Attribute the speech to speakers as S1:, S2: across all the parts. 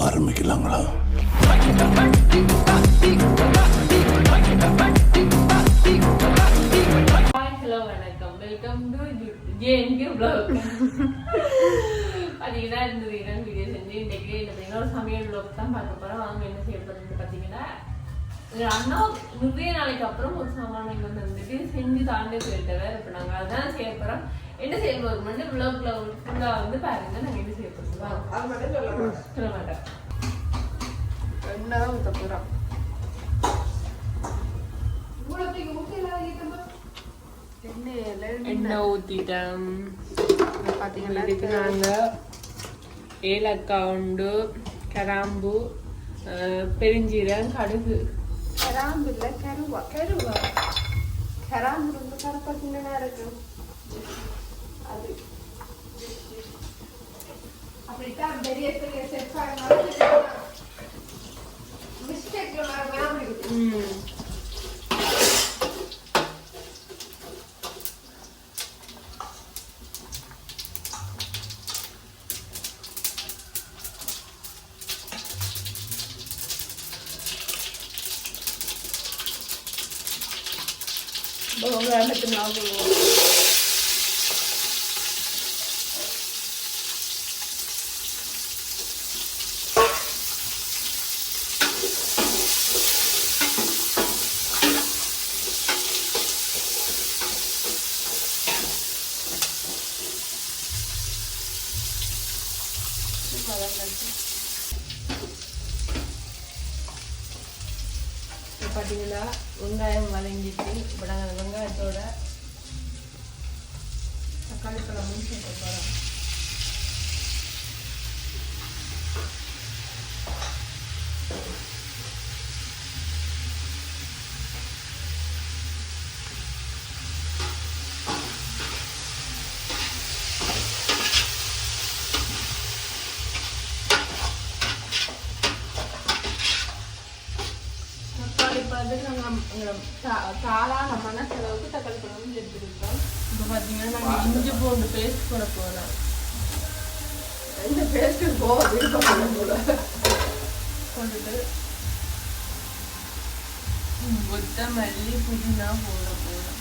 S1: ஆரம்பிக்கலாங்களா?
S2: ஹலோ வணக்கம். Welcome to JNK block பார்த்தீங்கன்னா இந்த தினம் வீடியோ செஞ்சு இந்த ஒரு சமையல் ப்ளாக் தான் பார்க்க போகிறோம் வாங்க என்ன செய்ய பார்த்தீங்கன்னா அண்ணா நிறைய நாளைக்கு அப்புறம் ஒரு சாமான இங்கே வந்துட்டு செஞ்சு தாண்டி போயிட்டவர் இப்போ நாங்கள் அதான் செய்ய போகிறோம் என்ன செய்ய போகிறோம்னு ப்ளாக்ல ஃபுல்லாக வந்து பாருங்க நாங்கள் என்ன செய்ய போகிறோம்
S3: அது மட்டும் சொல்ல மாட்டேன்.
S2: சொல்ல மாட்டேன்
S3: எண்ணெய் தான் ஊத்த போறோம்.
S2: எண்ணெய் இதுக்கு நாங்கள் ஏலக்காய் உண்டு கிராம்பு அஹ், பெருஞ்சீரகம் கடுகு
S3: கிராம்பு இல்ல, கருவா. கருவா. கிராம்பு ரொம்ப கருப்பா சின்னதா இருக்கும். அது. அப்படித்தான் பெரிய பெரிய chef ஆ இருந்தாலும் mistake ல வர மாதிரி இருக்குது.
S2: ம் கிராமத்து ஞாபகம் இப்போ பார்த்தீங்கன்னா வெங்காயம் வதங்கிட்டு இப்போ நாங்கள் அந்த வெங்காயத்தோட தக்காளி பழமும் சேர்க்க போகிறோம் தக்காளி பழத்துக்கு நாங்கள் தாராளமான செலவுக்கு தக்காளி பழமும் எடுத்துருக்கோம் இப்போ பார்த்தீங்கன்னா நாங்கள் இஞ்சி பூண்டு பேஸ்ட் போட போகிறோம்
S3: இந்த paste போக விருப்பப்படும் போல.
S2: போட்டுட்டு கொத்தமல்லி புதினா போட போகிறோம்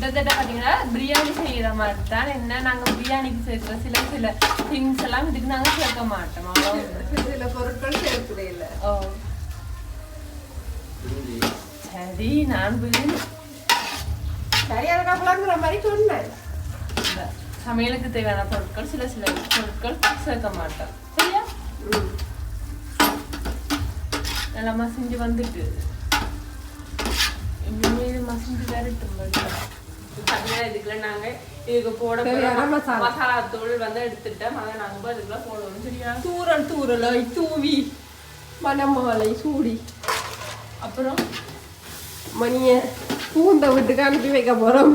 S2: கிட்டத்தட்ட பார்த்தீங்கன்னா பிரியாணி செய்கிற மாதிரி தான் என்ன நாங்கள் பிரியாணிக்கு சேர்க்குற சில சில திங்ஸ் எல்லாம் இதுக்கு நாங்கள் சேர்க்க மாட்டோம். அவ்வளோ
S3: சில பொருட்கள் சேர்க்கிறே இல்ல.
S2: ஓ. சரி நான் பிரியாணி
S3: சரியா இருக்காங்களாங்கிற மாதிரி சொன்னேன்.
S2: சமையலுக்கு தேவையான பொருட்கள் சில சில பொருட்கள் சேர்க்க மாட்டோம். சரியா. நல்லா மசிஞ்சு வந்துட்டு. இன்னுமே இது மசிஞ்சு வரட்டும் பார்த்தீங்கன்னா இதுக்குள்ள நாங்க இதுக்கு போட
S3: மசாலா.
S2: தூள் வந்து எடுத்துட்டோம் அதை நாங்க போய் இதுக்குள்ள போடுவோம் சரியா
S3: தூரல் தூரலாய் தூவி. மணமாலை சூடி.
S2: அப்புறம்?
S3: மணிய பூந்த வீட்டுக்கு அனுப்பி வைக்க போறோம்.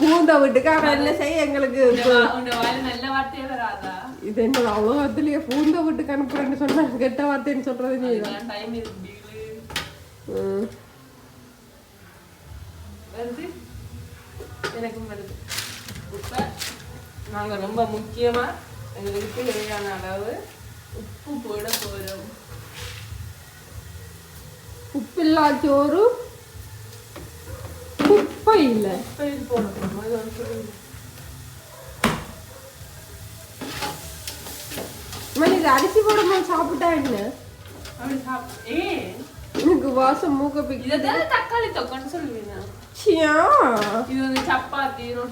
S3: பூந்த வீட்டுக்கு அவன் என்ன செய்ய எங்களுக்கு
S2: நல்ல வார்த்தையே வராதா?
S3: இது என்ன அவ்வளோ அதுலயே பூந்த வீட்டுக்கு அனுப்புறேன்னு சொன்னா கெட்ட வார்த்தைன்னு சொல்றது நீ
S2: டைம் இருக்கு எனக்கும் வருது இப்போ நாங்கள் ரொம்ப முக்கியமாக எங்களுக்கு தேவையான அளவு உப்பு போட போகிறோம்
S3: உப்பில்லா சோறு குப்பை இல்லை.
S2: இது போட போகிறோம்.
S3: மணி இது அரிசி போடும்போது சாப்பிட்டா என்ன?
S2: அப்படி சாப் ஏ?
S3: எனக்கு வாசம் மூக்க
S2: தான் தக்காளி தொக்கன்னு சொல்லுவீங்க இது வந்து சப்பாத்தி ரொட்டிக்கெல்லாம் நல்லா இருக்கும்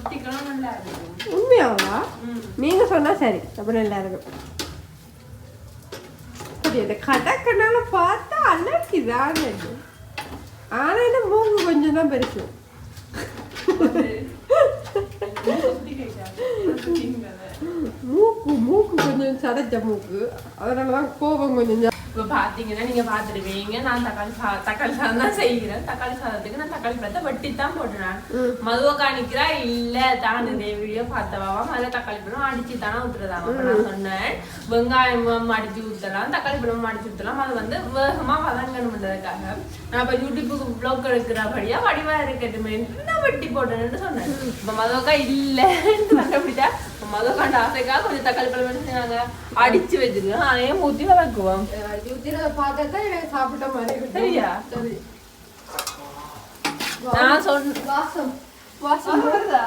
S3: உண்மையாவா? நீங்க சொன்னா சரி. அப்ப நல்லா இருக்கும் இந்த கடக்கனால பார்த்தா அலர்ச்சிதான் இது. ஆனா என்ன மூக்கு கொஞ்சம் தான் பெருசு. மூக்கு மூக்கு கொஞ்சம் சடைச்ச மூக்கு. அதனாலதான் கோபம் கொஞ்சம்
S2: இப்போ பார்த்தீங்கன்னா நீங்க பார்த்துருவீங்க நான் தக்காளி சா தக்காளி சாதம் தான் செய்கிறேன். தக்காளி சாதத்துக்கு நான் தக்காளி பழத்தை வெட்டி தான் போட்டுறேன் மதுவை காணிக்கிறா? இல்ல தான் இந்த வீடியோ பார்த்தவாம் அதில் தக்காளி பழம் அடிச்சு தானே அப்ப நான் சொன்னேன் வெங்காயம் அடிச்சு ஊத்தலாம் தக்காளி பழம் அடிச்சு ஊத்தலாம். அது வந்து வேகமா வதங்கணுன்றதுக்காக நான் இப்போ யூடியூப்புக்கு ப்ளாக் எடுக்கிறபடியா வடிவா இருக்கட்டுமே நான் வெட்டி போட்டேன்னு சொன்னேன். இப்போ மதுவக்கா இல்லைன்னு கண்டுபிடிச்சா இப்ப மதுவக்காண்ட ஆசைக்காக கொஞ்சம் தக்காளி பழம் என்ன அடிச்சு வச்சிருக்கோம் அதையும் ஊத்தி வதக்குவோம்
S3: ஊத்திரத பார்த்தா தான் எனக்கு சாப்பிட்ட மாதிரி
S2: சரியா?
S3: சரி
S2: நான் சொன்ன
S3: வாசம் வாசம் வருதா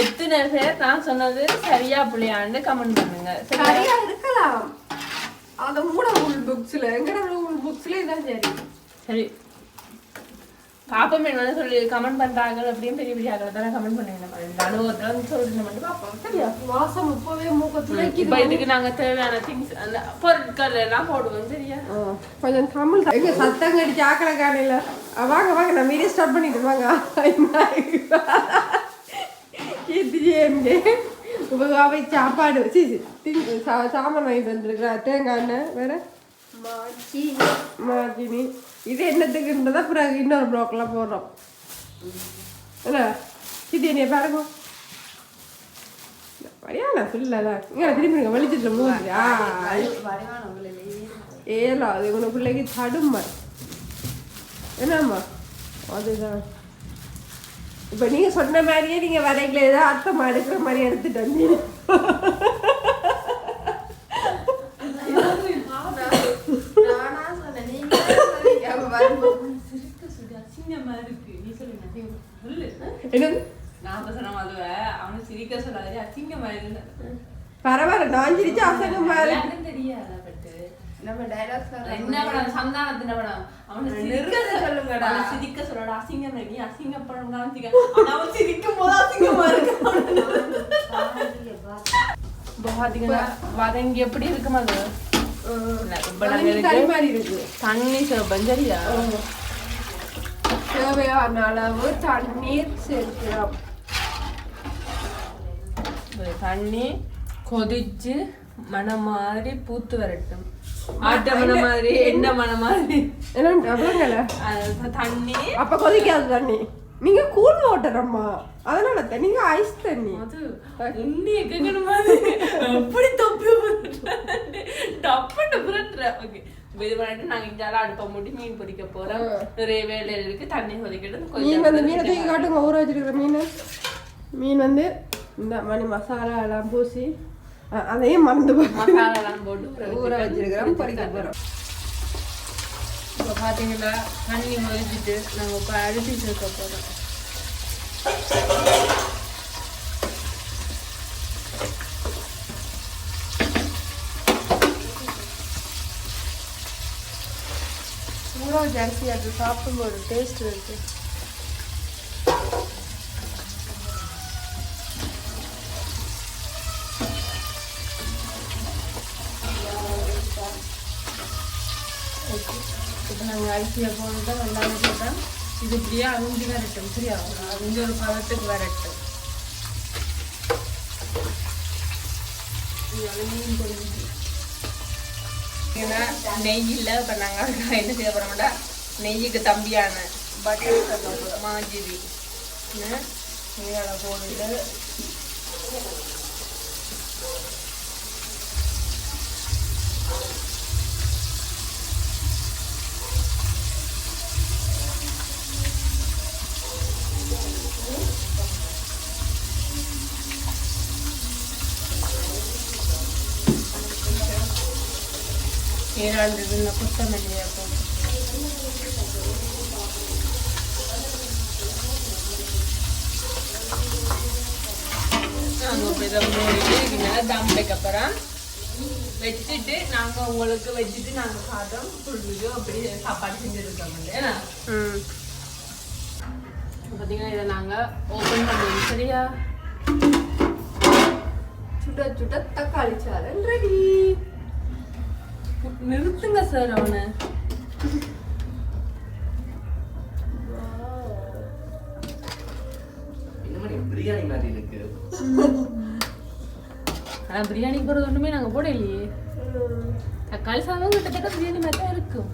S2: எத்தனை பேர் நான் சொன்னது சரியா புள்ளியான்னு கமெண்ட் பண்ணுங்க சரியா?
S3: இருக்கலாம் அந்த மூட உள் புக்ஸ்ல எங்கட உள் புக்ஸ்ல இதான் சரி
S2: சரி பாப்போம் என்ன சொல்லி கமெண்ட் பண்றாங்க அப்படியும் பெரிய பெரிய ஆக்கள் தானே கமெண்ட் பண்ணுங்க. நம்ம இந்த அனுபவத்துல வந்து சொல்லிட்டு மட்டும் பார்ப்போம் சரியா?
S3: வாசம் இப்பவே மூக்க துளைக்குது.
S2: இப்ப இதுக்கு நாங்க தேவையான திங்ஸ் அந்த பொருட்கள் எல்லாம் போடுவோம். சரியா?
S3: கொஞ்சம் தமிழ். எங்க சத்தம் கடிச்சு ஆக்கல காணையில வாங்க வாங்க நான் மீடியா ஸ்டார்ட் பண்ணிட்டு வாங்க. அவை சாப்பாடு. சி சி, திங் சா- சாமான் வாங்கிட்டு வந்துருக்குறா தேங்காய் எண்ணெய் வேற? மார்ஜினி இது என்னத்துக்குன்றதா பிறகு இன்னொரு ப்ளாக்லாம் போடுறோம். என்ன? இது என்னைய பாருங்க. வரியாண்ணா ஃபுல்லாக இங்கே திரும்பி வெளிச்சத்தில் மூஞ்சியா ஏலா அது உனக்கு பிள்ளைக்கு தடுமா. என்னம்மா? அதுதான். இப்போ நீங்கள் சொன்ன மாதிரியே நீங்கள் வரைகளை ஏதோ அர்த்தமாக எடுக்கிற மாதிரி எடுத்துட்டு வந்தீங்க
S1: நானா சொன்னேன் நீங்க சொல்லிக்க வரும்போது
S2: அசிங்கமா இருக்கு நீ சொல்லுங்க சொல்லு
S3: என்னது
S2: நான் அப்ப சொன்ன மதுவ அவனை சிரிக்க சொல்லாதே அசிங்கமா இருக்கு
S3: பரவாயில்ல நான் சிரிச்சு அசங்கமா இருக்கு
S2: தெரியாதா பட்டு
S1: நம்ம டைலாக்
S2: என்ன படம்? சந்தானத்தின படம்? அவனை சிரிக்க
S1: நிறுத்த சொல்லுங்கடா.
S2: அவனை சிரிக்க சொல்லடா. அசிங்கம் நீ அசிங்கப்படம் காமிச்சிக்க ஆனா அவன் சிரிக்கும் போது அசிங்கமா இருக்கு இப்போ பாத்தீங்கன்னா வதங்கி எப்படி இருக்கும் அது
S3: மாதிரி இருக்கு.
S2: தண்ணி சரியா
S3: தேவையான அளவு தண்ணீர் சேர்க்கிறோம்.
S2: தண்ணி கொதிச்சு மனம் மாதிரி பூத்து வரட்டும். ஆட்ட மனம் மாதிரி என்ன மனம் மாதிரி தண்ணி.
S3: அப்ப கொதிக்காது தண்ணி. நீங்க கூழ் வாட்டரம்மா அதனால தான். நீங்க ஐஸ் தண்ணி.
S2: உண்டி எக்கணும் மாதிரி. எப்படி தொப்பி டப்புன்னு புரட்டுற ஓகே இது பண்ணிட்டு நாங்க இங்கால அடுப்ப மூடி மீன் பொரிக்க போறோம். நிறைய வேலையில இருக்கு. தண்ணி கொதிக்கட்டும்
S3: மீன் வந்து மீனை தூக்கி காட்டுங்க. ஊற வச்சிருக்கிற மீன். மீன் வந்து இந்த மணி மசாலா எல்லாம் பூசி அதையும் மறந்து
S2: மசாலா எல்லாம் போட்டு
S3: ஊற வச்சிருக்கிறோம் பொரிக்க போறோம்.
S2: இப்போ பாத்தீங்கன்னா தண்ணி கொதிச்சுட்டு நாங்க இப்போ அரிசி சேர்க்க போறோம்.
S3: ஊற அது சாப்பிடும்போது டேஸ்ட் இருக்கு
S2: இப்போ நாங்கள் அரிசியை போட்டு நல்லா போட்டோம். இது இப்படியே அவிஞ்சு வரட்டும் சரியா? அவிஞ்ச ஒரு பதத்துக்கு வரட்டும். ஏன்னா நெய் இல்லை இப்போ நாங்கள் என்ன செய்ய போகிறோம்டா நெய்யுக்கு தம்பியான பட்டர் மாஜிரி நீராட போட்டுட்டு நீராண்டது இந்த கொத்தமல்லியை இதை மூடிட்டு இதுக்கு மேலே தம் வைக்க வச்சுட்டு நாங்கள் உங்களுக்கு வச்சுட்டு நாங்கள் சாதம் புரிஞ்சுக்கோ அப்படி சாப்பாடு செஞ்சுருக்கோம் ஏன்னா பார்த்தீங்கன்னா இதை நாங்கள் ஓப்பன் பண்ணுவோம் சரியா
S3: சுட சுட தக்காளி சாதம் ரெடி
S2: நிறுத்துங்க சார் அவனை. பிரியாணிக்கு போகிறது ஒன்றுமே நாங்கள் போடலையே. தக்காளி சாதம் கிட்டத்தட்ட பிரியாணி மாதிரி தான் இருக்கும்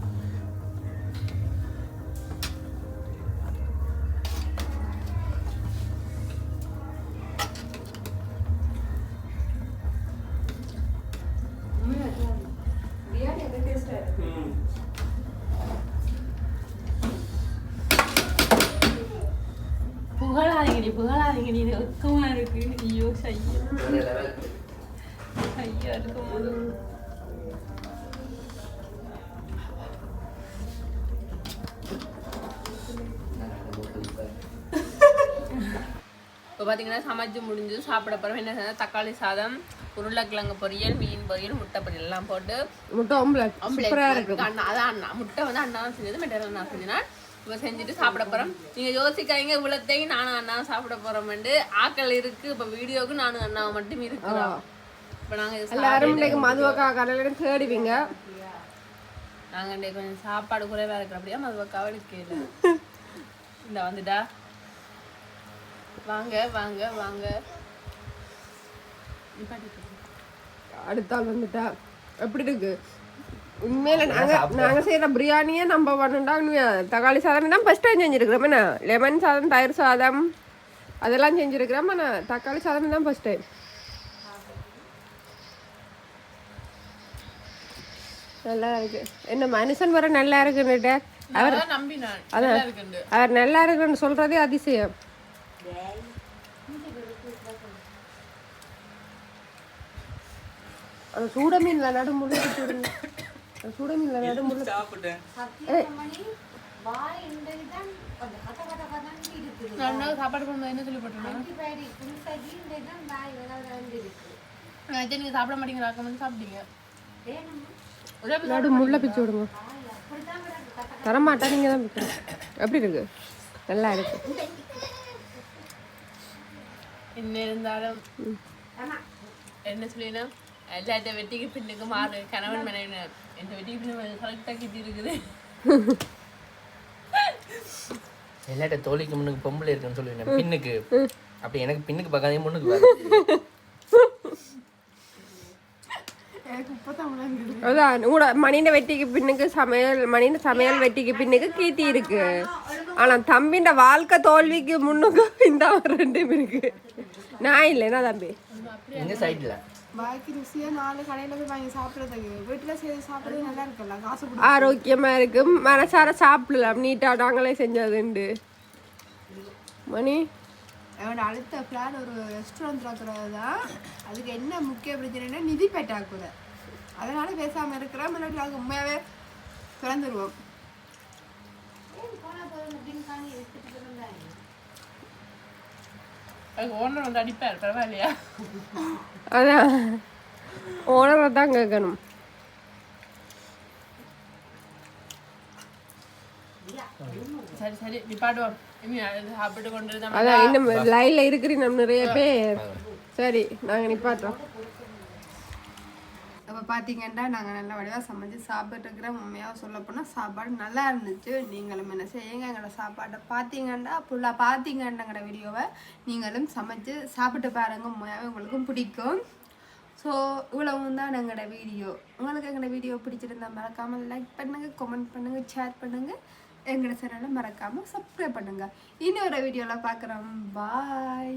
S1: இருக்கு.
S2: புகழாதீங்க நீ புகழாதீங்க நீ வெக்கமா இருக்கு. ஐயோ
S4: சையோ.
S2: ஐயா இருக்கும் போது
S4: நான் ரெண்டு மூணு இப்ப.
S2: பார்த்தீங்கன்னா சமைச்சு முடிஞ்சு சாப்பிட போகிறோம் என்ன செய்யணும்? தக்காளி சாதம் உருளைக்கிழங்கு பொரியல் மீன் பொரியல் முட்டை பொரியல் எல்லாம் போட்டு
S3: முட்டை ஆம்லெட் சூப்பரா இருக்கும்
S2: அண்ணா அதான் அண்ணா. முட்டை வந்து அண்ணா தான் செஞ்சது மெட்டர் அண்ணா செஞ்சனா. இப்போ செஞ்சுட்டு சாப்பிட போகிறோம் நீங்கள் யோசிக்காதீங்க இவ்வளோத்தையும் நானும் அண்ணா சாப்பிட போகிறோம்ட்டு ஆக்கள் இருக்கு இப்போ வீடியோவுக்கு நானும் அண்ணாவை மட்டும் இருக்கிறோம். இப்போ நாங்கள்
S3: எல்லாரும் இன்னைக்கு மதுவக்கா கடையில தேடுவீங்க
S2: நாங்கள் இன்றைக்கு கொஞ்சம் சாப்பாடு குறைவாக இருக்கிற அப்படியே? மதுவக்காவை எடுக்கல இந்த வந்துட்டா. வாங்க வாங்க வாங்க.
S3: அடுத்த ஆள் வந்துட்டா. எப்படி இருக்கு? உண்மையில நாங்க நாங்க செய்யற பிரியாணியே நம்ம பண்ணண்டா தக்காளி சாதம் தான் ஃபர்ஸ்ட் டைம் செஞ்சிருக்கிறோம் என்ன லெமன் சாதம் தயிர் சாதம் அதெல்லாம் செஞ்சிருக்கிறோம். ஆனால் தக்காளி சாதம் தான் ஃபர்ஸ்ட் டைம் நல்லா இருக்கு என்ன மனுஷன் வர நல்லா இருக்குன்னுட்ட அவர்
S2: அதான்.
S3: அவர் நல்லா இருக்குன்னு சொல்றதே அதிசயம். அந்த சூட மீன்ல நடு முழுக்க சூட மீன்ல நடு
S2: முழுக்க சாப்பாடு பண்ணும்போது என்ன சொல்லி போட்டேன் சாப்பிட மாட்டேங்கிறாக்க வந்து சாப்பிட்டீங்க.
S3: நடு முள்ள பிச்சு விடுங்க. தரமாட்டா நீங்க தான் பிக்கணும். எப்படி இருக்கு? நல்லா இருக்கு.
S2: என்ன இருந்தாலும் என்ன சொல்லினா எல்லாத்த வெட்டிக்கு பின்னுக்கு மாறு கணவன் மனைவி இந்த வெட்டிக்கு பின்னு கரெக்டாக கிட்டி இருக்குது.
S4: எல்லாட்ட தோழிக்கு முன்னுக்கு பொம்பளை இருக்குன்னு சொல்லுவேன் பின்னுக்கு. அப்படி எனக்கு பின்னுக்கு பார்க்காதே முன்னுக்கு பாரு
S3: அதான் கூட மணின வெட்டிக்கு பின்னுக்கு சமையல் மணின சமையல் வெட்டிக்கு பின்னுக்கு கீத்தி இருக்கு. ஆனா தம்பின்ற வாழ்க்கை தோல்விக்கு முன்னுக்கு இந்த ரெண்டும் இருக்கு. நான் இல்லைன்னா தம்பி?
S4: எங்க சைடுல
S3: ஆரோக்கியமா இருக்கும் மனசார சாப்பிடலாம். நீட்டா நாங்களே செஞ்சதுண்டு மணி?
S5: அவனோட அடுத்த பிளான் ஒரு ரெஸ்டாரண்ட் திறக்கிறது தான் அதுக்கு என்ன முக்கிய பிரச்சனைனா நிதி பற்றாக்குறை. அதனால பேசாமல் இருக்கிறோம். முன்னாடி நாங்கள்
S1: உண்மையாகவே
S2: பிறந்துருவோம். ஓனர் வந்து அடிப்பார் பரவாயில்லையா?
S3: அதான் ஓனரை தான் கேட்கணும்
S2: சரி சாப்பிட்டு கொண்டு
S3: அதான் இன்னும் லைன்ல இருக்கிறீங்க நிறைய பேர். சரி நாங்க
S5: நிப்பாட்டோம் பார்த்தீங்கன்னா நாங்கள் நல்ல வடிவாக சமைச்சு சாப்பிட்டுருக்குறோம் உண்மையாக சொல்ல போனால் சாப்பாடு நல்லா இருந்துச்சு. நீங்களும் என்ன செய்யுங்க எங்களோட சாப்பாட்டை பார்த்தீங்கன்னா ஃபுல்லாக பார்த்தீங்கன்னாங்கிற வீடியோவை நீங்களும் சமைச்சு சாப்பிட்டு பாருங்கள் உண்மையாகவே உங்களுக்கும் பிடிக்கும். ஸோ இவ்வளவும் தான் எங்களோட வீடியோ. உங்களுக்கு எங்களோட வீடியோ பிடிச்சிருந்தா மறக்காமல் லைக் பண்ணுங்கள் கமெண்ட் பண்ணுங்கள் ஷேர் பண்ணுங்கள் எங்களோட சேனலை மறக்காமல் சப்ஸ்கிரைப் பண்ணுங்கள் இன்னொரு வீடியோவில் பார்க்குறோம் பாய்